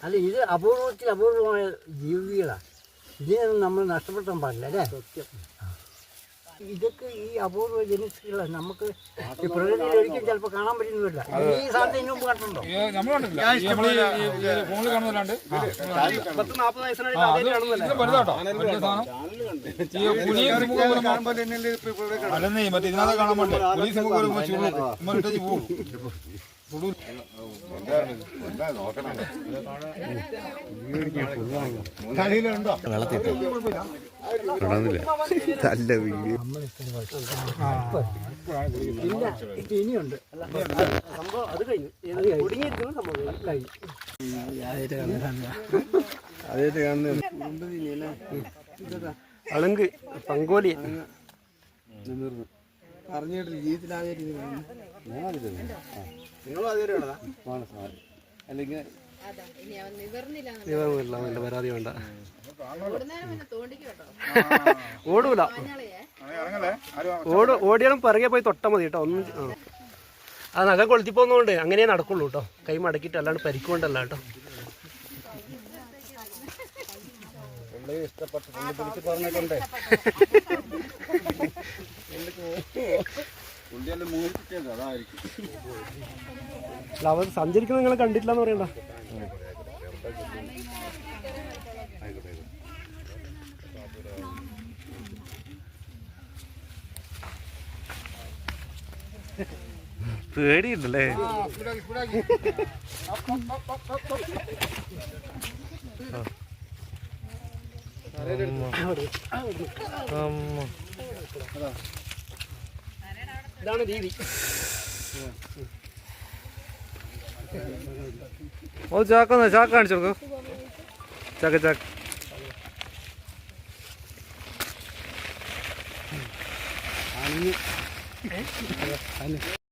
അല്ല ഇത് അപൂർവത്തിൽ അപൂർവമായ ജീവികളാണ് ഇതിനൊന്നും നമ്മൾ നഷ്ടപ്പെടുത്താൻ പാടില്ല അല്ലേ? ഇതൊക്കെ ഈ അപൂർവ ജനിസുകളാണ് നമുക്ക് ഈ പ്രകൃതിയിൽ ഒരിക്കലും ചിലപ്പോൾ കാണാൻ പറ്റുന്നില്ല ഈ സാധനത്തിന് ഇതിനു മുമ്പ് കണ്ടുണ്ടോ പത്ത് നാൽപ്പത് വയസ്സിനായിട്ട് ആദ്യമായിട്ട് കാണുന്നതല്ലേ? അല്ലെന്നേ മറ്റേ ഇതിനകത്ത് കാണാൻ പറ്റേ പുലി സിംഹം വരുമ്പോ ചുരുളും. ഇമ്മ ഇട്ടേച്ച് പോകും ചുടു നല്ല വീഡിയോ ഇപ്പൊ ഇനിയുണ്ട് സംഭവം അത് കഴിഞ്ഞു കുടുങ്ങിയിരിക്കുന്ന സംഭവം കഴിഞ്ഞു അതായിട്ട് കാണുന്നത് അളങ്ക് പങ്കോലി. അറിഞ്ഞിട്ടില്ല ജീവിതത്തിൽ ആദ്യമായിട്ട് നിങ്ങളും ആദ്യമായിട്ടാണ് അല്ലെങ്കിൽ നിവർന്നില്ല. പരാതി വേണ്ട. ഓടൂല. ഓട് ഓടിയാലും പിറകെ പോയി തൊട്ടാൽ മതി കേട്ടോ ഒന്നും ആ. നഖ നഖം കൊളുത്തി പോകുന്നതുകൊണ്ട് അങ്ങനെ നടക്കുള്ളൂ കേട്ടോ. കൈ മടക്കിയിട്ട് അല്ലാണ്ട് പരിക്കുകൊണ്ടല്ല കേട്ടോ. ഇഷ്ടപ്പെട്ട. പറഞ്ഞിട്ടുണ്ടേ. സഞ്ചരിക്കുന്നത് നിങ്ങൾ കണ്ടിട്ടില്ല എന്ന് പറയണ്ട പേടിയുണ്ടല്ലേ? ഇതാണ് രീതി. ഓ ചാക്ക ചാക്ക കാണിച്ചു കൊടുക്കോ. ചാക്ക ചാക്ക. 你，哎，还能。